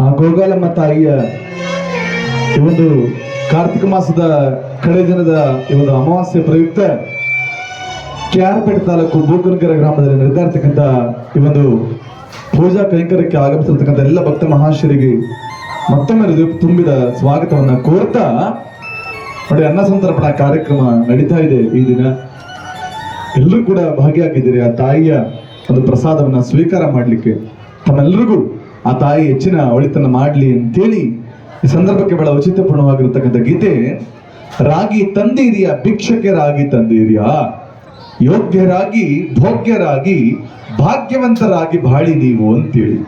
ಆ ಗೋಗಾಲಮ್ಮ ತಾಯಿಯ ಈ ಒಂದು ಕಾರ್ತಿಕ ಮಾಸದ ಕಡೆ ದಿನದ ಈ ಒಂದು ಅಮಾವಾಸ್ಯೆ ಪ್ರಯುಕ್ತ ಕ್ಯಾರಪೇಟೆ ತಾಲೂಕು ಬೂಕನಕೆರೆ ಗ್ರಾಮದಲ್ಲಿ ನಡೆತಾ ಇರ್ತಕ್ಕಂಥ ಈ ಒಂದು ಪೂಜಾ ಕೈಂಕರ್ಯಕ್ಕೆ ಆಗಮಿಸಿರ್ತಕ್ಕಂಥ ಎಲ್ಲ ಭಕ್ತ ಮಹಾಶಯರಿಗೆ ಮತ್ತೊಮ್ಮೆ ತುಂಬಿದ ಸ್ವಾಗತವನ್ನು ಕೋರ್ತಾ ನೋಡಿ, ಅನ್ನ ಸಂತರ್ಪಣಾ ಕಾರ್ಯಕ್ರಮ ನಡೀತಾ ಇದೆ ಈ ದಿನ. ಎಲ್ಲರೂ ಕೂಡ ಭಾಗಿಯಾಗಿದ್ದೀರಿ. ಆ ತಾಯಿಯ ಒಂದು ಪ್ರಸಾದವನ್ನು ಸ್ವೀಕಾರ ಮಾಡಲಿಕ್ಕೆ ತಮ್ಮೆಲ್ಲರಿಗೂ ಆ ತಾಯಿ ಹೆಚ್ಚಿನ ಒಳಿತನ್ನ ಮಾಡಲಿ ಅಂತೇಳಿ ಈ ಸಂದರ್ಭಕ್ಕೆ ಬಹಳ ಔಚಿತ್ಯಪೂರ್ಣವಾಗಿರ್ತಕ್ಕಂಥ ಗೀತೆ, ರಾಗಿ ತಂದೀರಿಯ ಭಿಕ್ಷಕರಾಗಿ ತಂದೀರಿಯ ಯೋಗ್ಯರಾಗಿ, ಭೋಗ್ಯರಾಗಿ, ಭಾಗ್ಯವಂತರಾಗಿ ಬಾಳಿ ನೀವು ಅಂತೇಳಿ.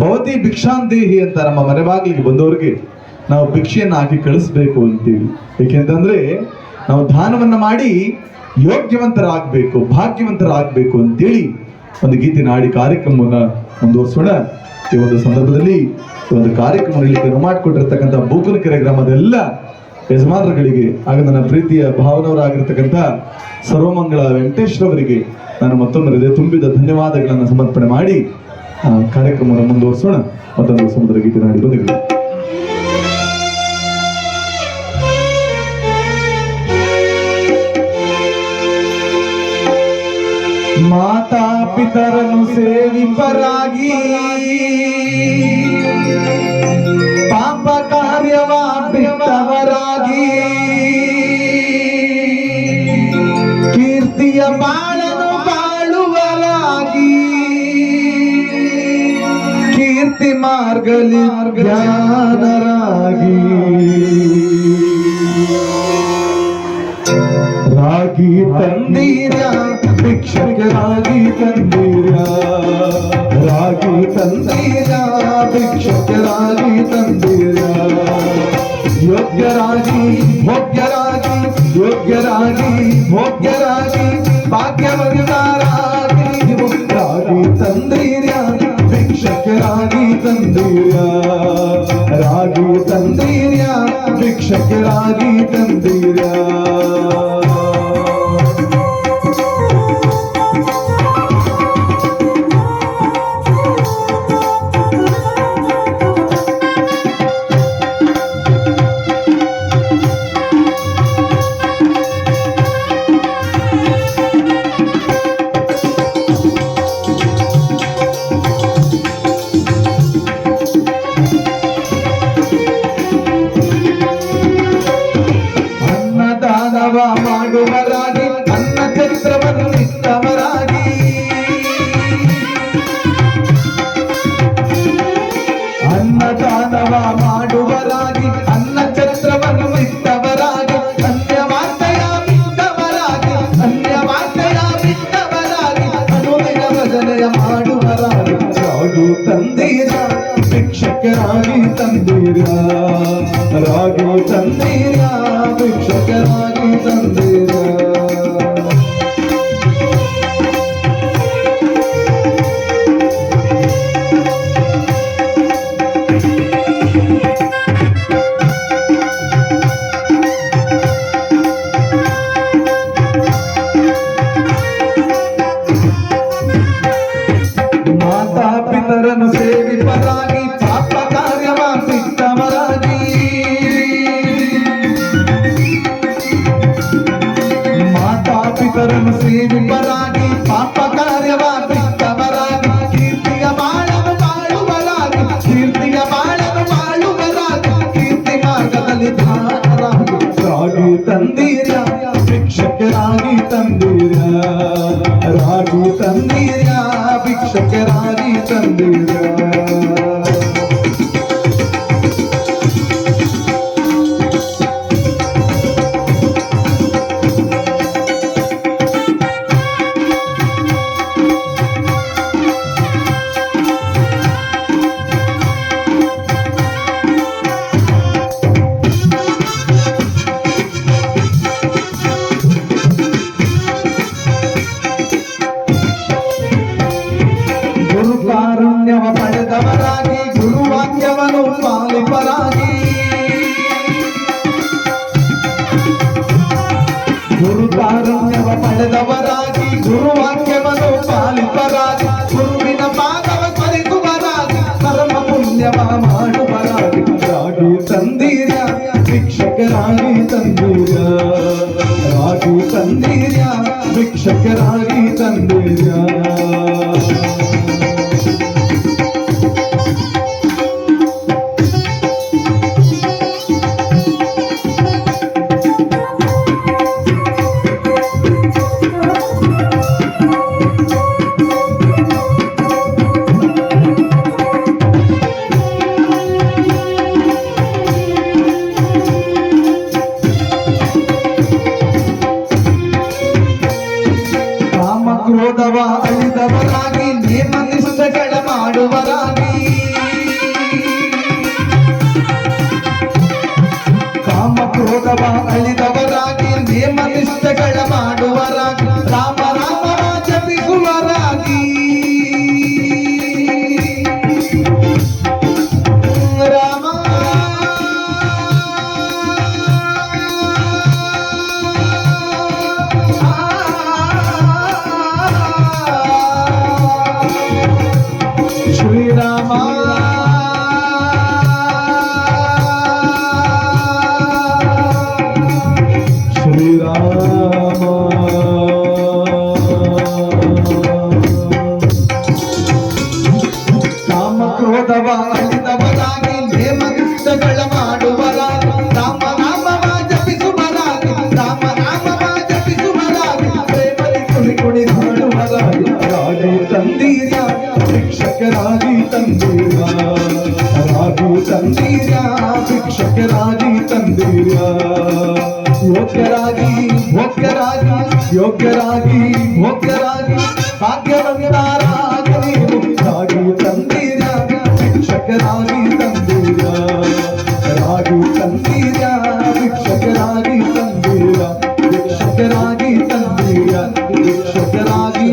ಭವತಿ ಭಿಕ್ಷಾಂದೇಹಿ ಅಂತ ನಮ್ಮ ಮನೆ ಬಾಗಿಲಿಗೆ ಬಂದವರಿಗೆ ನಾವು ಭಿಕ್ಷೆಯನ್ನು ಹಾಕಿ ಕಳಿಸ್ಬೇಕು ಅಂತೇಳಿ. ಏಕೆಂತಂದ್ರೆ ನಾವು ದಾನವನ್ನ ಮಾಡಿ ಯೋಗ್ಯವಂತರಾಗಬೇಕು, ಭಾಗ್ಯವಂತರಾಗಬೇಕು ಅಂತೇಳಿ ಒಂದು ಗೀತೆ ನಾಡಿ ಕಾರ್ಯಕ್ರಮವನ್ನು ಮುಂದುವರಿಸೋಣ. ಈ ಒಂದು ಸಂದರ್ಭದಲ್ಲಿ ಈ ಒಂದು ಕಾರ್ಯಕ್ರಮ ನೀಡಲಿಕ್ಕೆ ಮಾಡಿಕೊಟ್ಟಿರ್ತಕ್ಕಂಥ ಬೂಕನಕೆರೆ ಗ್ರಾಮದ ಎಲ್ಲ ಯಜಮಾನರುಗಳಿಗೆ ಹಾಗೂ ನನ್ನ ಪ್ರೀತಿಯ ಭಾವನವರಾಗಿರ್ತಕ್ಕಂಥ ಸರ್ವಮಂಗಳ ವೆಂಕಟೇಶ್ವರವರಿಗೆ ನಾನು ಮತ್ತೊಮ್ಮೆ ಹೃದಯ ತುಂಬಿದ ಧನ್ಯವಾದಗಳನ್ನು ಸಮರ್ಪಣೆ ಮಾಡಿ ಕಾರ್ಯಕ್ರಮವನ್ನು ಮುಂದುವರಿಸೋಣ. ಮತ್ತೊಂದು ಸಮುದ್ರ ಗೀತೆ ನಾಡಿ ಬಂದಿದ್ದೀವಿ ಮಾತಾ ಪಿತರನ್ನು ಸೇವಿಪರಾಗಿ ಪಾಪ ಕಾರ್ಯವ ಬಿಟ್ಟವರಾಗಿ. ಕೀರ್ತಿಯ ಬಾಳನು ಬಾಳುವರಾಗಿ. ಕೀರ್ತಿ ಮಾರ್ಗಲಿ ಜ್ಞಾನರಾಗಿ. ರಾಗಿ ತಂದೀರ ಭಿಕ್ಷಕರಾಗಿ. ಯೋಗ್ಯರಾಗಿ ಭೋಗ್ಯರಾಗಿ ಯೋಗ್ಯರಾಗಿ ಭೋಗ್ಯರಾಗಿ ಭಾಗ್ಯವಂತರಾಗಿ ನೀವು ರಾಗಿ ತಂದೀರ ಭಿಕ್ಷಕರಾಗಿ ತಂದೀರ ರಾಗಿ ತಂದೀರ ಭಿಕ್ಷಕರಾಗಿ ತಂದೀರ ಮಾಡುವರಾಗಿ ಅನ್ನ ಚರಿತ್ರವನ್ನು ನಿಟ್ಟವರಾಗಿ ಅನ್ನದಾನವ ಮಾಡುವರಾಗಿ ಅನ್ನ ಚರಿತ್ರವನ್ನು ನಿಟ್ಟವರಾಗಿ ಅನ್ಯವಾರ್ತೆಯ ಬಿಟ್ಟವರಾಗಿ ಅನ್ಯವಾರ್ತೆಯ ಬಿಟ್ಟವರಾಗಿ ಅನುದಿನ ಭಜನೆಯ ಮಾಡುವರಾಗಿ. ಯಾವುದು ತಂದೀರ, ಶಿಕ್ಷಕರಾಗಿ ತಂದೀರ. ಪಿತರನ್ನು ಸೇವಿಪರಾಗಿ ಪಾಪ ಕಾರ್ಯವ ಬಿಟ್ಟವರಾಗಿ ಕೀರ್ತಿಯ ಬಾಳನು ಬಾಳುವರಾಗಿ ಕೀರ್ತಿಯ ಬಾಳನು ಬಾಳುವರಾಗಿ ಕೀರ್ತಿ ಮಾರ್ಗದಲ್ಲಿ ಧಾರರಾಗಿ ರಾಗಿ ತಂದೀರ ಭಿಕ್ಷಕರಾಗಿ ತಂದೀರ ರಾಗಿ ತಂದೀರ ಭಿಕ್ಷಕರಾಗಿ ತಂದೀರ ಪಡೆದವರಾಗಿ ಗುರುವಾಕ್ಯವನ್ನು ಪಾಲಿಪರಾಗಿ ಗುರುವಿನ ಪಾದವ ಸ್ಮರಿಸುವರಾಗಿ ಪರಮ ಪುಣ್ಯವ ಮಾಡುವರಾಗಿ ರಾಗಿ ತಂದೀರ ಶಿಕ್ಷಕರಾಗಿ ತಂದೀರ ರಾಗಿ ತಂದೀರ ಶಿಕ್ಷಕರಾಗಿ ತಂದೀರ ಯೋಗ್ಯರಾಗಿ ಭೋಗ್ಯರಾಗಿ ಯೋಗ್ಯರಾಗಿ ಭೋಗ್ಯರಾಗಿ ಭಾಗ್ಯವಂತರಾಗಿ ಭಿಕ್ಷಕರಾಗಿ ತಂದೀರ ಭಿಕ್ಷಕರಾಗಿ